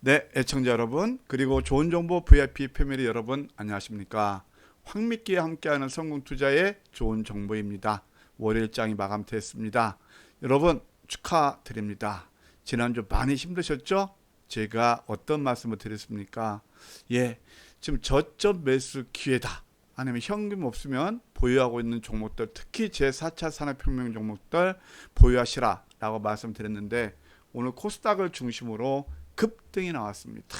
네, 애청자 여러분, 그리고 좋은 정보 VIP 패밀리 여러분, 안녕하십니까? 황미끼와 함께하는 성공 투자의 좋은 정보입니다. 월요일 장이 마감됐습니다. 여러분, 축하드립니다. 지난주 많이 힘드셨죠? 제가 어떤 말씀을 드렸습니까? 예, 지금 저점 매수 기회다. 아니면 현금 없으면 보유하고 있는 종목들, 특히 제4차 산업혁명 종목들 보유하시라 라고 말씀드렸는데, 오늘 코스닥을 중심으로 급등이 나왔습니다.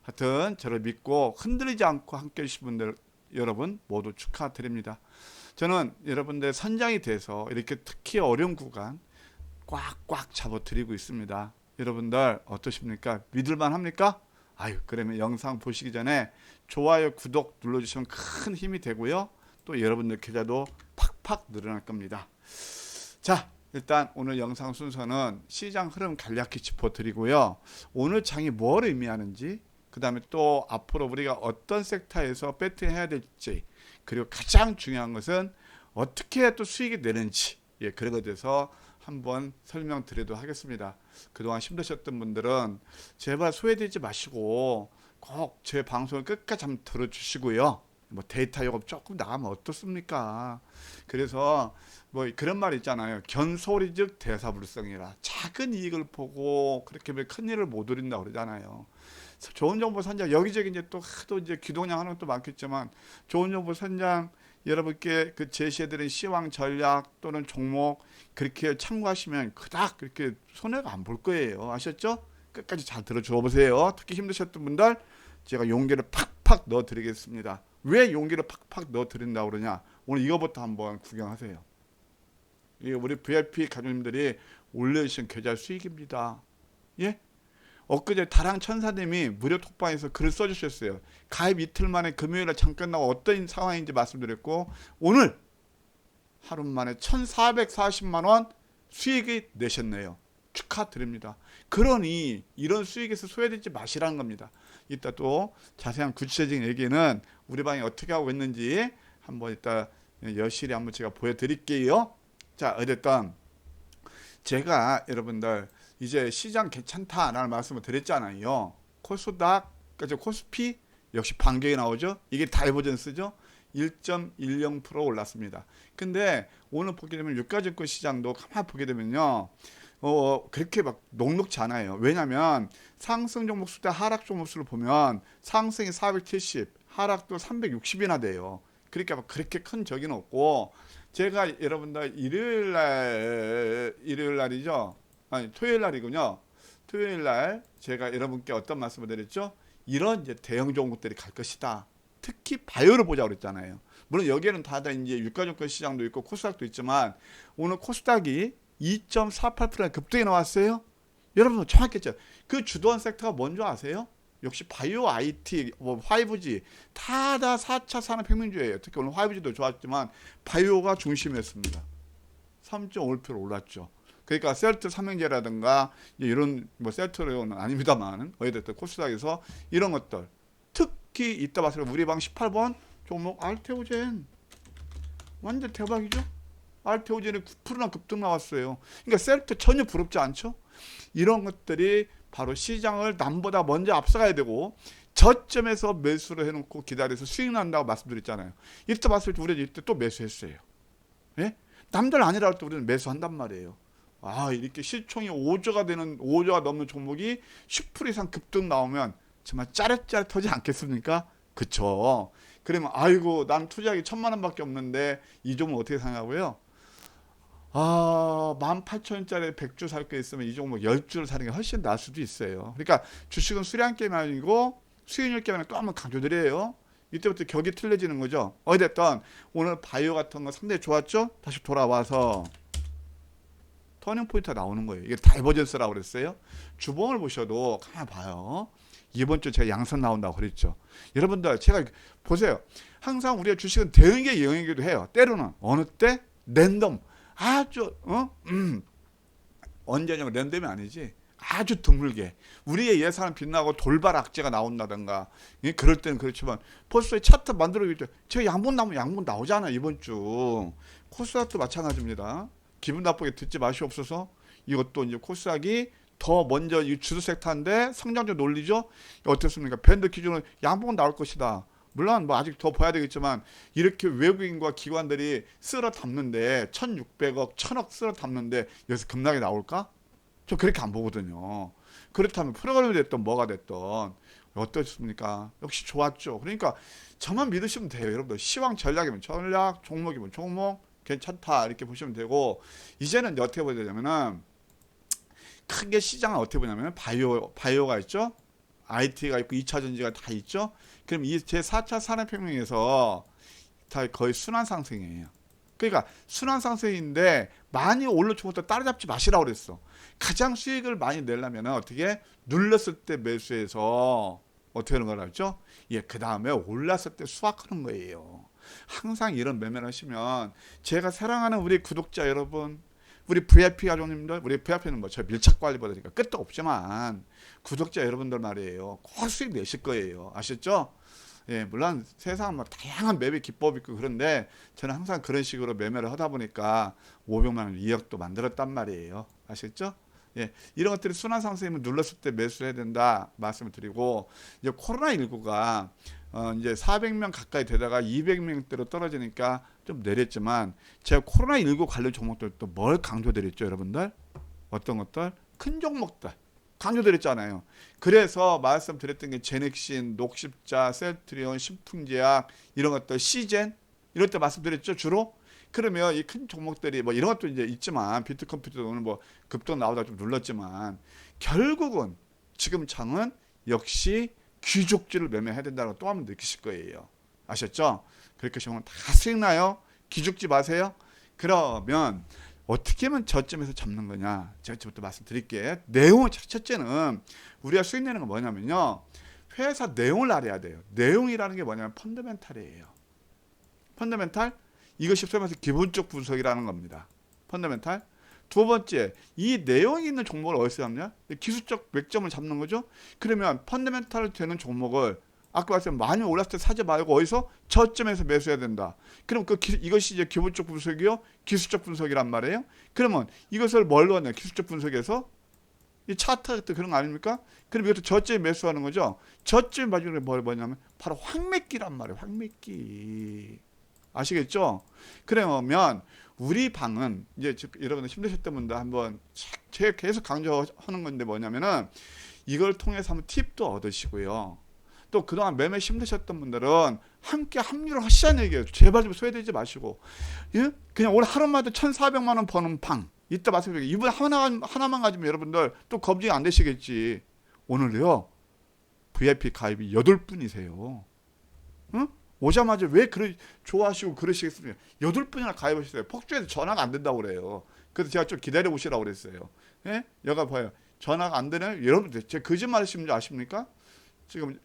하여튼 저를 믿고 흔들리지 않고 함께 해주신 분들 여러분 모두 축하드립니다. 저는 여러분들 선장이 돼서 이렇게 특히 어려운 구간 꽉꽉 잡아드리고 있습니다. 여러분들 어떠십니까? 믿을만 합니까? 아유 그러면 영상 보시기 전에 좋아요 구독 눌러주시면 큰 힘이 되고요. 또 여러분들 계좌도 팍팍 늘어날 겁니다. 자 일단 오늘 영상 순서는 시장 흐름 간략히 짚어드리고요. 오늘 장이 뭘 의미하는지, 그 다음에 또 앞으로 우리가 어떤 섹터에서 배팅해야 될지, 그리고 가장 중요한 것은 어떻게 또 수익이 내는지, 예, 그런 것에 대해서 한번 설명드리도록 하겠습니다. 그동안 힘드셨던 분들은 제발 소외되지 마시고 꼭 제 방송을 끝까지 한번 들어주시고요. 뭐 데이터 요금 조금 나가면 어떻습니까? 그래서 뭐 그런 말 있잖아요. 견소리즉 대사불성이라. 작은 이익을 보고 그렇게 큰 일을 못 누린다 그러잖아요. 좋은 정보 선장 여기저기 이제 또 하도 이제 귀동냥 하는 것도 많겠지만 좋은 정보 선장 여러분께 그 제시해드린 시황 전략 또는 종목 그렇게 참고하시면 그닥 그렇게 손해가 안 볼 거예요. 아셨죠? 끝까지 잘 들어줘 보세요. 특히 힘드셨던 분들 제가 용기를 팍팍 넣어드리겠습니다. 왜 용기를 팍팍 넣어드린다고 그러냐? 오늘 이거부터 한번 구경하세요. 이게 우리 VIP 가족님들이 올려주신 계좌 수익입니다. 예? 엊그제 다랑 천사님이 무료 톡방에서 글을 써주셨어요. 가입 이틀 만에 금요일에 잠깐 나고 어떤 상황인지 말씀드렸고 오늘 하루 만에 1,440만 원 수익이 내셨네요. 축하드립니다. 그러니 이런 수익에서 소외되지 마시라는 겁니다. 이따 또 자세한 구체적인 얘기는 우리 방이 어떻게 하고 있는지 한번 이따 여실히 한번 제가 보여드릴게요. 자, 어쨌든 제가 여러분들 이제 시장 괜찮다라는 말씀을 드렸잖아요. 코스닥, 그죠? 코스피 역시 반격이 나오죠. 이게 다이버전스죠. 1.10% 올랐습니다. 근데 오늘 보게 되면 유가증권 시장도 가만 보게 되면요. 어, 그렇게 막 녹록지 않아요. 왜냐면 상승 종목 수대 하락 종목 수를 보면 상승이 470, 하락도 360이나 돼요. 그러니까 막 그렇게 큰 적은 없고 제가 여러분들 일요일 날 일요일 날이죠. 아니 토요일 날이군요. 토요일 날 제가 여러분께 어떤 말씀을 드렸죠? 이런 이제 대형 종목들이 갈 것이다. 특히 바이오를 보자 그랬잖아요. 물론 여기에는 다다 이제 유가증권 시장도 있고 코스닥도 있지만 오늘 코스닥이 2.48% 급등이 나왔어요. 여러분 정확했죠. 그 주도한 섹터가 뭔지 아세요? 역시 바이오 IT, 뭐 5G 다 다 4차 산업혁명주예요. 특히 오늘 5G도 좋았지만 바이오가 중심이었습니다. 3.5% 올랐죠. 그러니까 셀트 삼형제라든가 이런 뭐 셀트는 아닙니다만 어쨌든 코스닥에서 이런 것들 특히 이따 봤을 때 우리 방 18번 종목 알테오젠 완전 대박이죠. 알테오젠이 9%나 급등 나왔어요. 그러니까 셀트 전혀 부럽지 않죠. 이런 것들이 바로 시장을 남보다 먼저 앞서가야 되고 저점에서 매수를 해놓고 기다려서 수익 난다고 말씀드렸잖아요. 이때 봤을 때 우리는 이때 또 매수했어요. 예? 남들 아니라 할 때 우리는 매수한단 말이에요. 아 이렇게 시총이 5조가 되는 5조가 넘는 종목이 10% 이상 급등 나오면 정말 짜릿짜릿하지 않겠습니까? 그쵸? 그러면 아이고 난 투자하기 천만 원밖에 없는데 이 종목 어떻게 사냐고요? 아, 18,000원짜리 100주 살거 있으면 이 종목 10주를 사는 게 훨씬 나을 수도 있어요. 그러니까 주식은 수량 게임 아니고 수익률 게임을 또 한번 강조드려요. 이때부터 격이 틀려지는 거죠. 어쨌든 오늘 바이오 같은 거 상당히 좋았죠? 다시 돌아와서 터닝 포인트가 나오는 거예요. 이게 다이버전스라고 그랬어요. 주봉을 보셔도 가만 봐요. 이번 주 제가 양선 나온다고 그랬죠. 여러분들 제가 보세요. 항상 우리가 주식은 대응의 영역이기도 해요. 때로는 어느 때 랜덤 아주 어 음. 언제냐면 랜덤이 아니지. 아주 드물게 우리의 예산은 빛나고 돌발 악재가 나온다든가 예, 그럴 때는 그렇지만 벌써 차트 만들어 있죠. 제가 양분 나오면 양분 나오잖아 이번 주 코스닥도 마찬가지입니다. 기분 나쁘게 듣지 마시옵소서. 이것도 이제 코스닥이 더 먼저 이 주도 섹터인데 성장률 논리죠. 어떻습니까? 밴드 기준은 양봉은 나올 것이다. 물론 뭐 아직 더 봐야 되겠지만 이렇게 외국인과 기관들이 쓸어 담는데 1,600억, 1,000억 쓸어 담는데 여기서 급락이 나올까? 저 그렇게 안 보거든요. 그렇다면 프로그램이 됐던 뭐가 됐던 어떻습니까? 역시 좋았죠. 그러니까 저만 믿으시면 돼요, 여러분들. 시황 전략이면 전략, 종목이면 종목 괜찮다 이렇게 보시면 되고 이제는 이제 어떻게 보야 되냐면은 크게 시장은 어떻게 보냐면 바이오 바이오가 있죠. IT가 있고 2차 전지가 다 있죠. 그럼 이 제 4차 산업혁명에서 다 거의 순환 상승이에요. 그러니까 순환 상승인데 많이 올라주고 또 따라잡지 마시라고 그랬어. 가장 수익을 많이 내려면 어떻게 눌렀을 때 매수해서 어떻게 하는 거라 했죠? 예, 그 다음에 올랐을 때 수확하는 거예요. 항상 이런 매매를 하시면 제가 사랑하는 우리 구독자 여러분, 우리 VIP 가족님들, 우리 VIP는 뭐 저 밀착 관리 받으니까 끝도 없지만 구독자 여러분들 말이에요. 꼭 수익 내실 거예요. 아셨죠? 예, 물론 세상 뭐 다양한 매매 기법이 있고 그런데 저는 항상 그런 식으로 매매를 하다 보니까 500만 원, 2억도 만들었단 말이에요. 아셨죠? 예, 이런 것들이 순환 상승이면 눌렀을 때 매수해야 된다 말씀을 드리고 이제 코로나 19가 어 이제 400명 가까이 되다가 200명대로 떨어지니까 좀 내렸지만 제가 코로나 19 관련 종목들 또뭘 강조드렸죠, 여러분들? 어떤 것들? 큰 종목들 강조드렸잖아요. 그래서 말씀드렸던 게 제넥신, 녹십자, 셀트리온, 신풍제약 이런 것들 시젠 이럴 때 말씀드렸죠, 주로. 그러면 이 큰 종목들이 뭐 이런 것도 이제 있지만 비트컴퓨터 오늘 뭐 급등 나오다 좀 눌렀지만 결국은 지금 장은 역시 귀족지를 매매해야 된다고 또한번 느끼실 거예요. 아셨죠? 그렇게 하시면 다 수익 나요. 기죽지 마세요. 그러면 어떻게 하면 저점에서 잡는 거냐? 제가 지금부터 말씀드릴게요. 내용 첫째는 우리가 수익 내는 건 뭐냐면요. 회사 내용을 알아야 돼요. 내용이라는 게 뭐냐면 펀더멘탈이에요. 펀더멘탈 이것이 소위 말해서 기본적 분석이라는 겁니다. 펀더멘탈. 두 번째, 이 내용이 있는 종목을 어디서 잡냐? 기술적 맥점을 잡는 거죠. 그러면 펀더멘탈 되는 종목을 아까 말씀 많이 올랐을 때 사지 말고 어디서 저점에서 매수해야 된다. 그럼 그 기, 이것이 이제 기본적 분석이요, 기술적 분석이란 말이에요. 그러면 이것을 뭘로 하냐? 기술적 분석에서 이 차트 그런 거 아닙니까? 그럼 이것도 저점에 매수하는 거죠. 맞추는 게 뭐- 뭐냐면 바로 황매기란 말이에요. 황매기. 아시겠죠? 그러면 우리 방은 이제 즉 여러분들 힘드셨던 분들 한번 제가 계속 강조하는 건데 뭐냐면은 이걸 통해서 한번 팁도 얻으시고요. 또 그동안 매매 힘드셨던 분들은 함께 합류를 하시자는 얘기예요. 제발 좀 소외되지 마시고. 예? 그냥 오늘 하루마다 1,400만 원 버는 방. 이따 말씀드릴게요. 이분 하나, 하나만 가지면 여러분들 또 검증이 안 되시겠지. 오늘요. VIP 가입이 8분이세요. 응? 오자마자 왜 그러 좋아하시고 그러시겠습니까? 여덟 분이나 가입하셨어요. 폭주해서 전화가 안 된다고 그래요. 그래서 제가 좀 기다려 보시라고 그랬어요. 예? 여가 봐요. 전화가 안 되네요. 여러분, 제 거짓말 하시는 줄 아십니까? 지금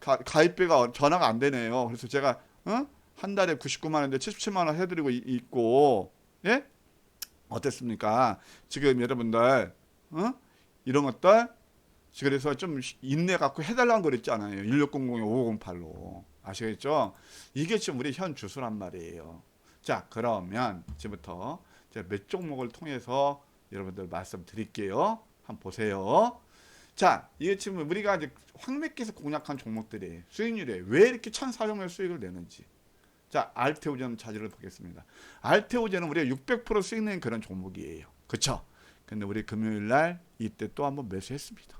가, 가입비가 전화가 안 되네요. 그래서 제가 어? 한 달에 99만 원인데 77만 원 해드리고 이- 있고, 예? 어땠습니까? 지금 여러분들 어? 이런 것들 그래서 좀 인내 갖고 해달라는 거 있잖아요. 1600에 5508로. 아시겠죠? 이게 지금 우리 현 주소란 말이에요. 자, 그러면 지금부터 제가 몇 종목을 통해서 여러분들 말씀드릴게요. 한번 보세요. 자, 이게 지금 우리가 이제 황맥기에서 공략한 종목들이 수익률에 왜 이렇게 1,400만 수익을 내는지. 자, 알테오젠 자료를 보겠습니다. 알테오젠은 우리가 600% 수익 내는 그런 종목이에요. 그쵸? 근데 우리 금요일 날 이때 또 한번 매수했습니다.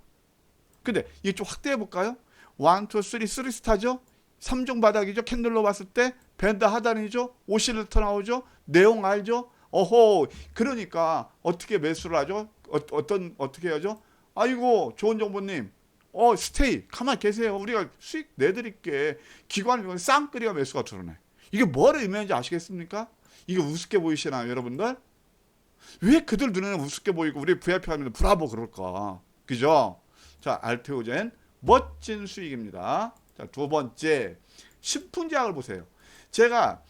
근데 이게 좀 확대해 볼까요? 1, 2, 3, 3 스타죠? 3종 바닥이죠. 캔들로 봤을 때 밴드 하단이죠. 오실레터 나오죠. 내용 알죠? 어호. 그러니까 어떻게 매수를 하죠? 어, 어떤 어떻게 하죠? 아이고 좋은 정보님. 어 스테이 가만 계세요. 우리가 수익 내드릴게. 기관 쌍끌이가 매수가 들어네. 이게 뭐를 의미하는지 아시겠습니까? 이게 우습게 보이시나요, 여러분들? 왜 그들 눈에는 우습게 보이고 우리 VIP 하면 브라보 그럴까? 그죠? 자, 알테오젠 멋진 수익입니다. 자, 두 번째 신풍제약을 보세요. 제가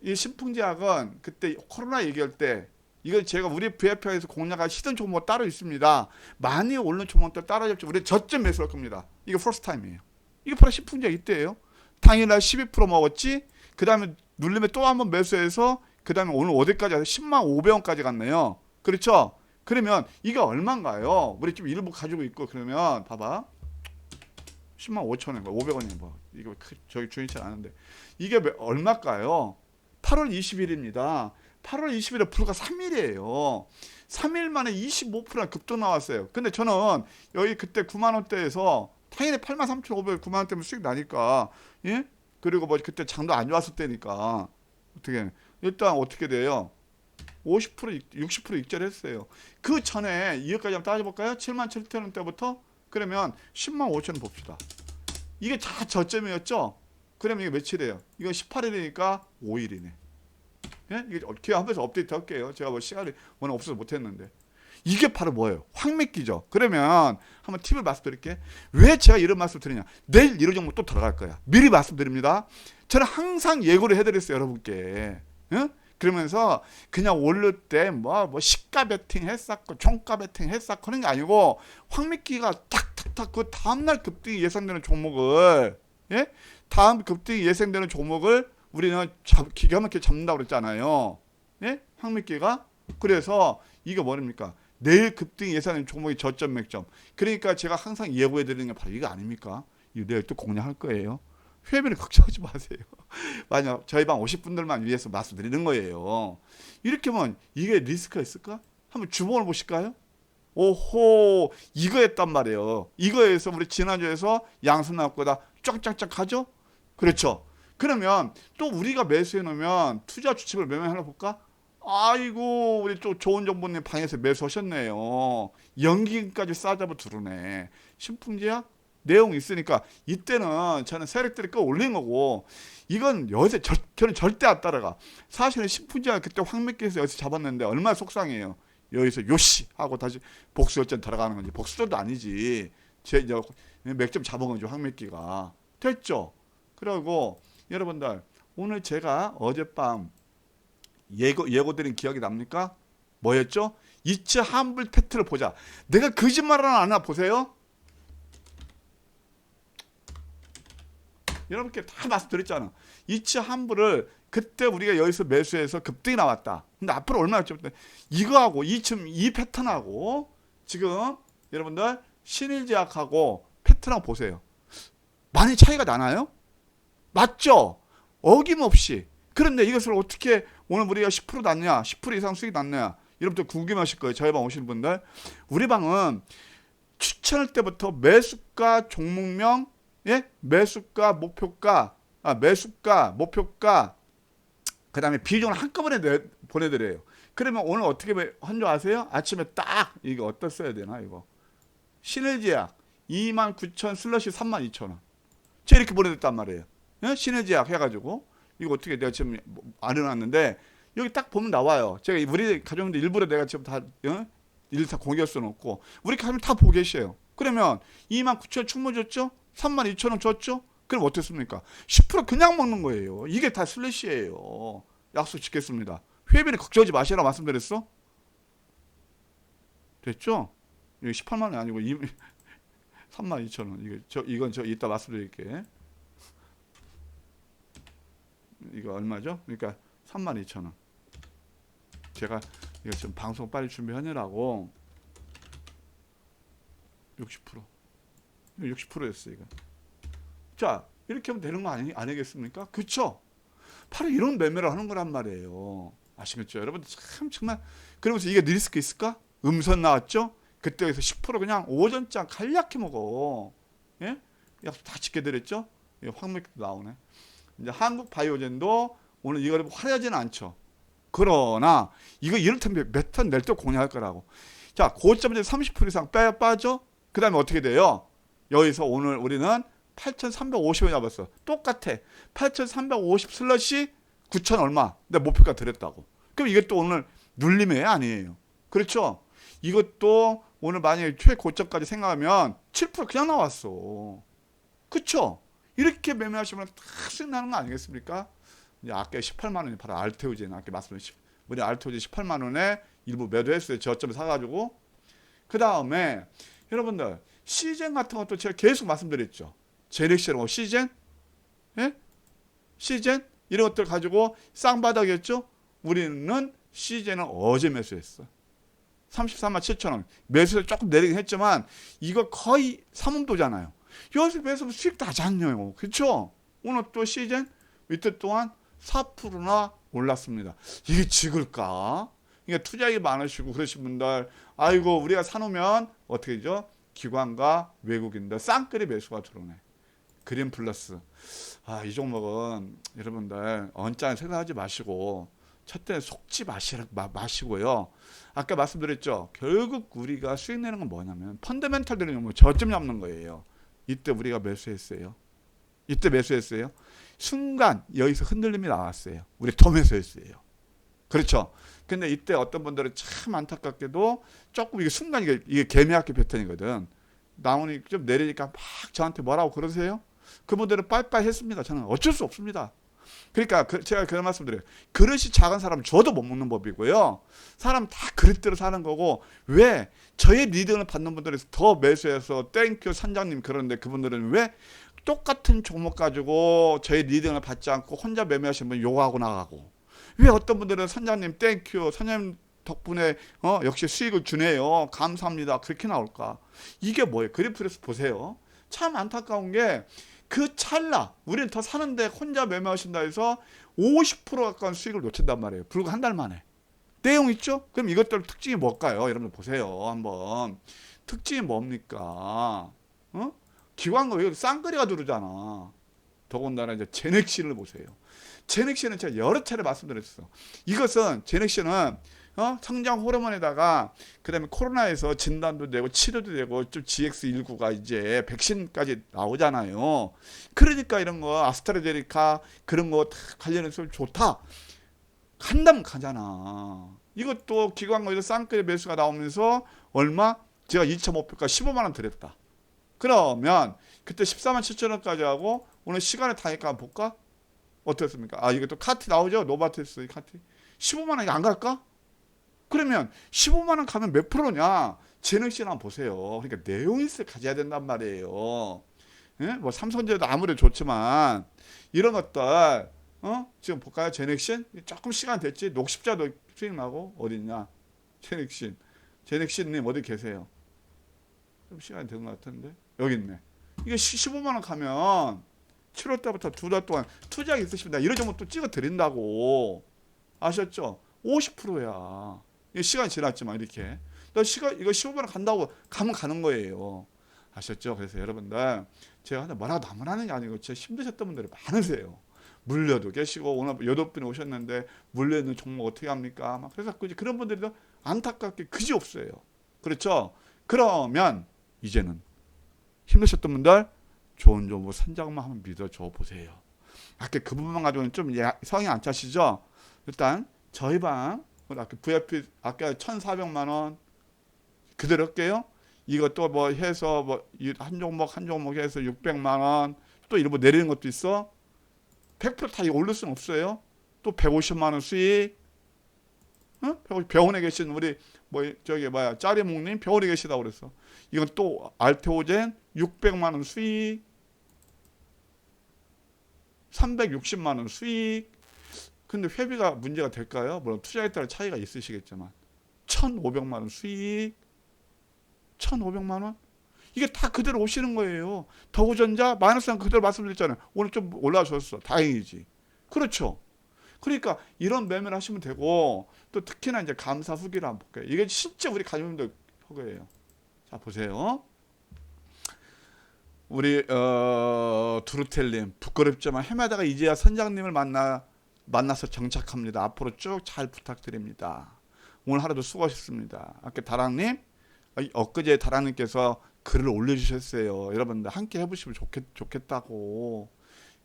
이 신풍제약은 그때 코로나 얘기할 때 이건 제가 우리 VIP에서 공략한 시든 종목 따로 있습니다. 많이 오른 종목들 따라잡죠. 우리 저점 매수할 겁니다. 이게 퍼스트 타임이에요. 이게 바로 신풍제약 이때예요. 당일날 12% 먹었지. 그 다음에 눌림에 또한 번 매수해서 그 다음에 오늘 어디까지 가서 10만 500원까지 갔네요. 그렇죠? 그러면 이게 얼마인가요? 우리 지금 일부 가지고 있고 그러면 봐봐. 10만 5천 원, 500원이 뭐 이거 크- 저기 주인치 않은데 이게 몇- 얼마일까요? 8월 20일입니다. 8월 20일에 불과 3일이에요. 3일 만에 25%나 급등 나왔어요. 근데 저는 여기 그때 9만 원대에서 당연히 8만 3,500, 9만 원대면 수익 나니까 예? 그리고 뭐 그때 장도 안 좋았을 때니까 어떻게 일단 어떻게 돼요? 50% 익- 60% 익절했어요. 그 전에 이거까지 한번 따져볼까요? 7만 7천 원대부터 그러면 10만 5천 원 봅시다. 이게 다 저점이었죠? 그러면 이게 며칠이에요? 이거 18일이니까 5일이네. 예? 이게 기회 한번서 업데이트 할게요. 제가 뭐 시간이 워낙 없어서 못했는데. 이게 바로 뭐예요? 황맥기죠. 그러면 한번 팁을 말씀드릴게. 왜 제가 이런 말씀 드리냐? 내일 이런 종목 또 들어갈 거야. 미리 말씀드립니다. 저는 항상 예고를 해드렸어요, 여러분께. 예? 그러면서 그냥 오를 때뭐 뭐 시가 베팅 했었고 종가 베팅 했었고 그런 게 아니고 황미끼가 탁탁탁 그 다음날 급등이 예상되는 종목을 예 다음 급등이 예상되는 종목을 우리는 잡, 기가 막히게 잡는다고 그랬잖아요 예 황미끼가 그래서 이거 뭐입니까 내일 급등이 예상되는 종목이 저점 맥점 그러니까 제가 항상 예고해 드리는 게 바로 이거 아닙니까 이거 내일 또 공략할 거예요 회비를 걱정하지 마세요 만약 저희 방 50분들만 위해서 말씀드리는 거예요. 이렇게 하면 이게 리스크가 있을까? 한번 주봉을 보실까요? 오호 이거였단 말이에요. 이거에서 우리 지난주에서 양수 나왔거다 쫙쫙쫙 하죠? 그렇죠. 그러면 또 우리가 매수해 놓으면 투자 명 하나 볼까? 아이고 우리 또 좋은 정보님 방에서 매수하셨네요. 연기금까지 싸잡아 두르네. 신풍제약 내용 있으니까 이때는 저는 세력들이 끌어올린 거고 이건 여기서 절, 저는 절대 안 따라가. 사실은 신풍제약 그때 황맥기에서 여기서 잡았는데 얼마나 속상해요. 여기서 요시 하고 다시 복수 열전 들어가는 건지 복수도 아니지. 제 맥점 잡은 건지 황맥기가 됐죠. 그리고 여러분들 오늘 제가 어젯밤 예고 예고드린 기억이 납니까? 뭐였죠? 이츠 한불 팩트를 보자. 내가 거짓말을 안 하나 보세요. 여러분께 다 말씀드렸잖아. 이츠 한불을 그때 우리가 여기서 매수해서 급등이 나왔다. 근데 앞으로 얼마나 좀 이거하고 이쯤 이 패턴하고 지금 여러분들 신일제약하고 패턴하고 보세요. 많이 차이가 나나요? 맞죠? 어김없이. 그런데 이것을 어떻게 오늘 우리가 10% 났냐, 10% 이상 수익 났냐, 여러분들 궁금하실 거예요. 저희 방 오시는 분들. 우리 방은 추천할 때부터 매수가, 종목명, 예? 매수가, 목표가, 아, 매수가, 목표가, 그 다음에 비중을 한꺼번에 내, 보내드려요. 그러면 오늘 어떻게 한 줄 아세요? 아침에 딱, 이거 어디다 써야 되나, 이거. 신일제약 29,000 슬러시 32,000원. 제가 이렇게 보내줬단 말이에요. 예? 신일제약 해가지고. 이거 어떻게 내가 지금 안 해놨는데, 여기 딱 보면 나와요. 제가 우리 가족들 일부러 내가 지금 다, 어? 일다 공개할 수는 없고, 우리 가족 다 보고 계셔요. 그러면 29,000원 충분히 줬죠? 32,000원 줬죠? 그럼 어떻습니까? 10% 그냥 먹는 거예요. 이게 다 슬래시예요. 약속 지켰습니다. 회비를 걱정하지 마시라 말씀드렸어? 됐죠? 이거 18만 원이 아니고 2, 3만 2천 원. 이거 저 이건 저 이따 말씀드릴게. 이거 얼마죠? 그러니까 3만 2천 원. 제가 이거 지금 방송 빨리 준비하느라고 60% 60%였어 이거. 자 이렇게 하면 되는 거 아니, 아니겠습니까? 그쵸? 바로 이런 매매를 하는 거란 말이에요. 아시겠죠? 여러분들 참 정말 그러면서 이게 리스크 있을까? 음선 나왔죠? 그때에서 10% 그냥 오전장 간략히 먹어. 예? 약속 다 지켜 드렸죠? 예, 황맥도 나오네. 이제 한국 바이오젠도 오늘 이걸 화려하지는 않죠. 그러나 이거 이를테면 몇턴 낼 때 공략할 거라고. 자, 고점에 30% 이상 빼 빠져. 그다음에 어떻게 돼요? 여기서 오늘 우리는 8,350원 잡았어. 똑같아. 8,350 슬러시 9천 얼마. 내 목표가 드렸다고. 그럼 이게 또 오늘 눌림이 아니에요. 그렇죠? 이것도 오늘 만약에 최고점까지 생각하면 7% 그냥 나왔어. 그쵸? 이렇게 매매하시면 다 수익 나는 거 아니겠습니까? 이제 아까 18만 원이 바로 알테오젠 아까 말씀드린 우리 알테오젠 18만 원에 일부 매도했어요. 저점에 사가지고 그 다음에 여러분들 시젠 같은 것도 제가 계속 말씀드렸죠. 제렉시라고 시젠, 예? 시젠 이런 것들 가지고 쌍바닥이었죠. 우리는 시젠을 어제 매수했어. 34만 7천 원. 매수를 조금 내리긴 했지만 이거 거의 삼음도잖아요. 매수 수익 않냐요. 그렇죠? 오늘 또 시즌 이틀 동안 4%나 올랐습니다. 이게 지글까? 이게 투자액이 많으시고 그러신 분들 아이고 우리가 사놓으면 어떻게 되죠? 기관과 외국인들 쌍끌이 매수가 들어오네. 그린 플러스. 아, 이 종목은 여러분들 언짢은 생각하지 마시고 첫째 속지 마시고요. 아까 말씀드렸죠. 결국 우리가 수익 내는 건 뭐냐면 펀더멘탈들이 뭐 저점 잡는 거예요. 이때 우리가 매수했어요. 이때 매수했어요. 순간 여기서 흔들림이 나왔어요. 우리 더 매수했어요. 그렇죠. 근데 이때 어떤 분들은 참 안타깝게도 조금 이게 순간 이게, 이게 개미학기 패턴이거든. 나오니 좀 내리니까 막 저한테 뭐라고 그러세요? 그분들은 빠이빠이 했습니다. 저는 어쩔 수 없습니다. 그러니까 그- 제가 그런 말씀드려요. 그릇이 작은 사람 저도 못 먹는 법이고요. 사람 다 그릇대로 사는 거고 왜 저의 리딩을 받는 분들이 더 매수해서 땡큐 산장님 그러는데 그분들은 왜 똑같은 종목 가지고 저의 리딩을 받지 않고 혼자 매매하시는 분 욕하고 나가고 왜 어떤 분들은 산장님 땡큐 산장님 덕분에 어 역시 수익을 주네요. 감사합니다. 그렇게 나올까? 이게 뭐예요? 그래프에서 보세요. 참 안타까운 게 그 찰나 우리는 더 사는데 혼자 매매하신다 해서 50% 가까운 수익을 놓친단 말이에요. 불과 한 달 만에. 내용 있죠? 그럼 이것들 특징이 뭘까요? 여러분들 보세요. 한번. 특징이 뭡니까? 어? 기관과 여기 쌍거리가 두르잖아. 더군다나 이제 제넥신을 보세요. 제넥신은 제가 여러 차례 말씀드렸어 이것은 제넥신은 어? 성장 호르몬에다가 그다음에 코로나에서 진단도 되고 치료도 되고 좀 GX19가 이제 백신까지 나오잖아요. 그러니까 이런 거 아스트라제네카 그런 거다 관련해서 좋다. 간다면 가잖아. 이것도 기관거에서 쌍끌 매수가 나오면서 얼마? 제가 2차 목표가 15만 원 드렸다. 그러면 그때 14만 7천 원까지 하고 오늘 시간을 한번 볼까? 어떻습니까? 아또 카트 나오죠? 노바테스 카트 15만 원이 안 갈까? 그러면 15만 원 가면 몇 프로냐? 재능신 한번 보세요. 그러니까 내용 있을 가져야 된단 말이에요. 예? 뭐 삼성전자도 아무래도 좋지만 이런 것들 어? 지금 볼까요? 제넥신 조금 시간 됐지. 녹십자도 수익 나고 어딨냐? 제넥신, 제넥신님 어디 계세요? 좀 시간 된것 같은데 여기 있네. 이게 15만 원 가면 7월 달부터 두 달 동안 투자가 있으십니다. 이런 정도 또 찍어 드린다고 아셨죠? 50%야. 이 시간이 지났지만 이렇게. 너 시간 이거 15분 원 간다고 가면 가는 거예요. 아셨죠? 그래서 여러분들 제가 뭐라고 나무라는 게 아니고 진짜 힘드셨던 분들이 많으세요. 물려도 계시고 오늘 여덟 분이 오셨는데 물려 있는 종목 어떻게 합니까? 막 그래서 그- 그런 분들도 안타깝게 그지 없어요. 그렇죠? 그러면 이제는 힘드셨던 분들 좋은 정보 선장만 한번 믿어줘 보세요. 아까 그 부분만 가지고는 좀 예- 성이 안 차시죠? 일단 저희 방 아까 VIP 아까 1,400만 원 그대로 할게요. 이것도 뭐 해서 뭐 한 종목 한 종목 해서 600만 원. 또 이런 뭐 내리는 것도 있어. 100%다 이거 올릴 수는 없어요. 또 150만 원 수익. 어? 병- 병원에 계신 우리 뭐 저기 뭐야 짜리목님 병원에 계시다고 그랬어. 이건 또 알테오젠 600만 원 수익. 360만 원 수익. 근데 회비가 문제가 될까요? 물론 투자에 따라 차이가 있으시겠지만 1,500만 원 수익 1,500만 원? 이게 다 그대로 오시는 거예요. 더우전자 마이너스는 그대로 말씀드렸잖아요. 오늘 좀 올라줬어. 다행이지. 그렇죠. 그러니까 이런 매매를 하시면 되고 또 특히나 이제 감사 후기를 한번 볼게요. 이게 진짜 우리 가족님들 허거예요. 자 보세요. 우리 어, 두루텔님 부끄럽지만 해마다가 이제야 선장님을 만나 만나서 정착합니다. 앞으로 쭉 잘 부탁드립니다. 오늘 하루도 수고하셨습니다. 아까 다랑님, 아, 엊그제 다랑님께서 글을 올려주셨어요. 여러분들 함께 해보시면 좋겠, 좋겠다고.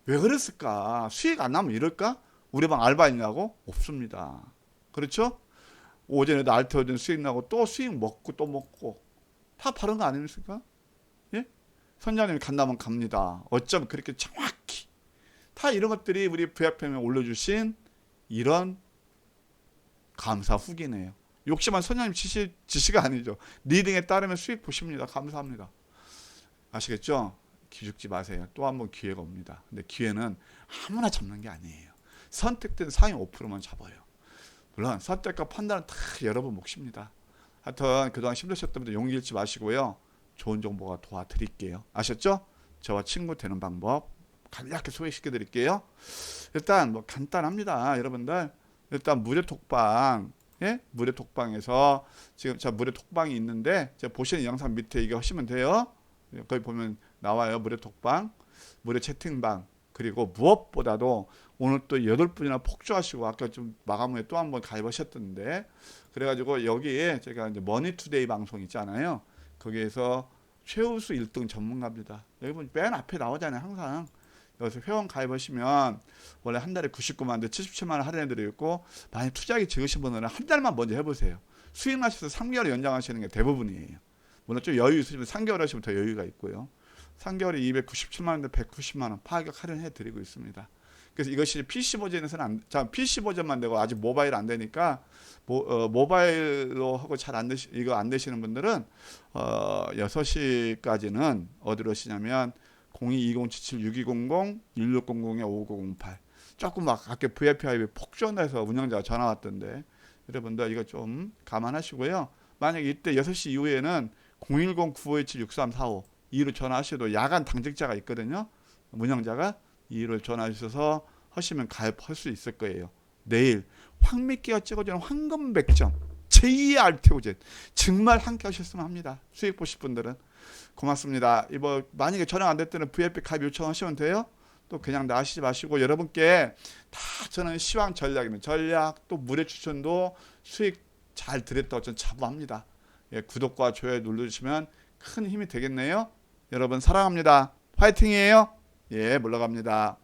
왜 그랬을까? 수익 안 나면 이럴까? 우리 방 알바 있냐고? 없습니다. 그렇죠? 오전에도 알테오전 수익 나고 또 수익 먹고 또 먹고 다 바른 거 아닙니까? 예? 선장님이 간다면 갑니다. 어쩜 그렇게 정확히 다 이런 것들이 우리 VFM에 올려주신 이런 감사 후기네요. 욕심한 선생님 지시, 지시가 아니죠. 리딩에 따르면 수익 보십니다. 감사합니다. 아시겠죠? 기죽지 마세요. 또 한 번 기회가 옵니다. 근데 기회는 아무나 잡는 게 아니에요. 선택된 상위 5%만 잡아요. 물론 선택과 판단은 다 여러분 몫입니다. 하여튼 그동안 힘드셨던 분들 용기 잃지 마시고요. 좋은 정보가 도와드릴게요. 아셨죠? 저와 친구 되는 방법 간략하게 소개시켜 드릴게요. 일단 뭐 간단합니다. 여러분들 일단 무료 톡방 예? 무료 톡방에서 지금 자 무료 톡방이 있는데 제가 보시는 영상 밑에 이거 하시면 돼요. 예, 거기 보면 나와요. 무료 톡방, 무료 채팅방. 그리고 무엇보다도 오늘 또 여덟 분이나 폭주하시고 아까 좀 마감 후에 또 한 번 가입하셨던데 그래가지고 여기에 제가 이제 머니투데이 방송 있잖아요. 거기에서 최우수 1등 전문가입니다. 보면 맨 앞에 나오잖아요. 항상 여기서 회원 가입하시면 원래 한 달에 99만 원, 77만 원 할인해드리고 있고 만약 투자하기 적으신 분들은 한 달만 먼저 해보세요. 수익 나셔서 3개월 연장하시는 게 대부분이에요. 물론 좀 여유 있으시면 3개월 하시면 더 여유가 있고요. 3개월에 297만 원인데 190만 원 파격 할인해 드리고 있습니다. 그래서 이것이 PC 버전에서는 안, 자 PC 버전만 되고 아직 모바일 안 되니까 모, 어, 모바일로 하고 잘 안 되시 이거 안 되시는 분들은 어 6시까지는 어디로 하시냐면 0220776200-1600-5908 조금 막 아까 VIP 폭주한다해서 운영자가 전화 왔던데 여러분들 이거 좀 감안하시고요. 만약에 이때 6시 이후에는 010-9527-6345 이로 전화하셔도 야간 당직자가 있거든요. 운영자가 이를 전화 주셔서 하시면 가입할 수 있을 거예요. 내일 황미끼가 찍어주는 황금 백점 제2의 알테오젠 정말 함께 하셨으면 합니다. 수익 보실 분들은 고맙습니다. 이거 만약에 전화 안 됐다면 VIP 가입 요청하시면 돼요. 또 그냥 나가시지 마시고 여러분께 다 저는 시황 전략입니다. 전략 또 무료 추천도 수익 잘 드렸다고 저는 자부합니다. 예, 구독과 좋아요 눌러주시면 큰 힘이 되겠네요. 여러분 사랑합니다. 화이팅이에요. 예, 물러갑니다.